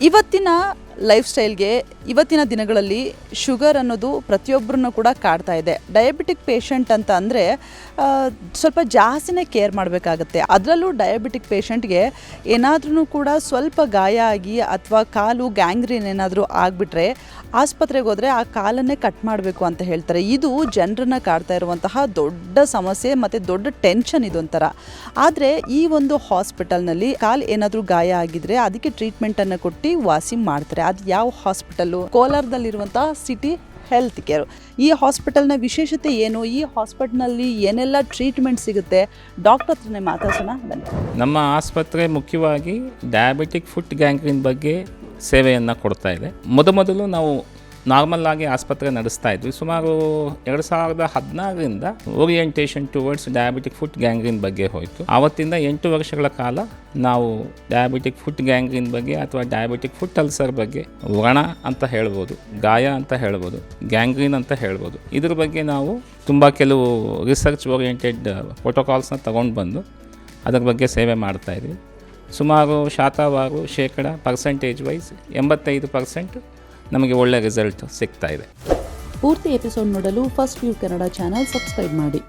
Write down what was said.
ಇವತ್ತಿನ ಲೈಫ್ ಸ್ಟೈಲ್ಗೆ ಇವತ್ತಿನ ದಿನಗಳಲ್ಲಿ ಶುಗರ್ ಅನ್ನೋದು ಪ್ರತಿಯೊಬ್ಬರನ್ನು ಕೂಡ ಕಾಡ್ತಾ ಇದೆ. ಡಯಾಬಿಟಿಕ್ ಪೇಷಂಟ್ ಅಂತ ಅಂದರೆ ಸ್ವಲ್ಪ ಜಾಸ್ತಿನೇ ಕೇರ್ ಮಾಡಬೇಕಾಗತ್ತೆ. ಅದರಲ್ಲೂ ಡಯಾಬಿಟಿಕ್ ಪೇಷಂಟ್ಗೆ ಏನಾದ್ರೂ ಕೂಡ ಸ್ವಲ್ಪ ಗಾಯ ಆಗಿ ಅಥವಾ ಕಾಲು ಗ್ಯಾಂಗ್ರೀನ್ ಏನಾದರೂ ಆಗಿಬಿಟ್ರೆ ಆಸ್ಪತ್ರೆಗೆ ಹೋದರೆ ಆ ಕಾಲನ್ನೇ ಕಟ್ ಮಾಡಬೇಕು ಅಂತ ಹೇಳ್ತಾರೆ. ಇದು ಜನರನ್ನು ಕಾಡ್ತಾ ಇರುವಂತಹ ದೊಡ್ಡ ಸಮಸ್ಯೆ ಮತ್ತು ದೊಡ್ಡ ಟೆನ್ಷನ್ ಇದೊಂಥರ. ಆದರೆ ಈ ಒಂದು ಹಾಸ್ಪಿಟಲ್ನಲ್ಲಿ ಕಾಲು ಏನಾದರೂ ಗಾಯ ಆಗಿದ್ರೆ ಅದಕ್ಕೆ ಟ್ರೀಟ್ಮೆಂಟನ್ನು ಕೊಟ್ಟು ವಾಸಿ ಮಾಡ್ತಾರೆ. ಅದು ಯಾವ ಹಾಸ್ಪಿಟಲ್ಲು? ಕೋಲಾರದಲ್ಲಿರುವಂಥ ಸಿಟಿ ಹೆಲ್ತ್ ಕೇರ್. ಈ ಹಾಸ್ಪಿಟಲ್ನ ವಿಶೇಷತೆ ಏನು? ಈ ಹಾಸ್ಪಿಟಲ್ನಲ್ಲಿ ಏನೆಲ್ಲ ಟ್ರೀಟ್ಮೆಂಟ್ ಸಿಗುತ್ತೆ? ಡಾಕ್ಟರ್ ಹತ್ರನೇ ಮಾತಾಡ್ಸೋಣ, ಬನ್ನಿ. ನಮ್ಮ ಆಸ್ಪತ್ರೆ ಮುಖ್ಯವಾಗಿ ಡಯಾಬಿಟಿಕ್ ಫುಟ್ ಗ್ಯಾಂಗ್ರೀನ್ ಬಗ್ಗೆ ಸೇವೆಯನ್ನು ಕೊಡ್ತಾ ಇದೆ. ಮೊದಮೊದಲು ನಾವು ನಾರ್ಮಲ್ ಆಗಿ ಆಸ್ಪತ್ರೆ ನಡೆಸ್ತಾ ಇದ್ವಿ. ಸುಮಾರು ಎರಡು ಸಾವಿರದ ಹದಿನಾರರಿಂದ orientation towards diabetic foot gangrene ಬಗ್ಗೆ ಹೋಯಿತು. ಆವತ್ತಿಂದ ಎಂಟು ವರ್ಷಗಳ ಕಾಲ ನಾವು ಡಯಾಬಿಟಿಕ್ ಫುಟ್ ಗ್ಯಾಂಗ್ರೀನ್ ಬಗ್ಗೆ ಅಥವಾ ಡಯಾಬಿಟಿಕ್ ಫುಟ್ ಅಲ್ಸರ್ ಬಗ್ಗೆ ವ್ರಣ ಅಂತ ಹೇಳ್ಬೋದು, ಗಾಯ ಅಂತ ಹೇಳ್ಬೋದು ಗ್ಯಾಂಗ್ರೀನ್ ಅಂತ ಹೇಳ್ಬೋದು. ಇದ್ರ ಬಗ್ಗೆ ನಾವು ತುಂಬ ಕೆಲವು ರಿಸರ್ಚ್ ಓರಿಯೆಂಟೆಡ್ ಪ್ರೋಟೋಕಾಲ್ಸ್ನ ತಗೊಂಡು ಬಂದು ಅದರ ಬಗ್ಗೆ ಸೇವೆ ಮಾಡ್ತಾಯಿದ್ವಿ ಸುಮಾರು ಶಾತವಾರು ಶೇಕಡ ಪರ್ಸೆಂಟೇಜ್ ವೈಸ್ ಎಂಬತ್ತೈದು ಪರ್ಸೆಂಟ್ ನಮಗೆ ಒಳ್ಳೆ ರಿಸಲ್ಟ್ ಸಿಗ್ತಾ ಇದೆ. ಪೂರ್ತಿ ಎಪಿಸೋಡ್ ನೋಡಲು first view Kannada channel subscribe ಮಾಡಿ.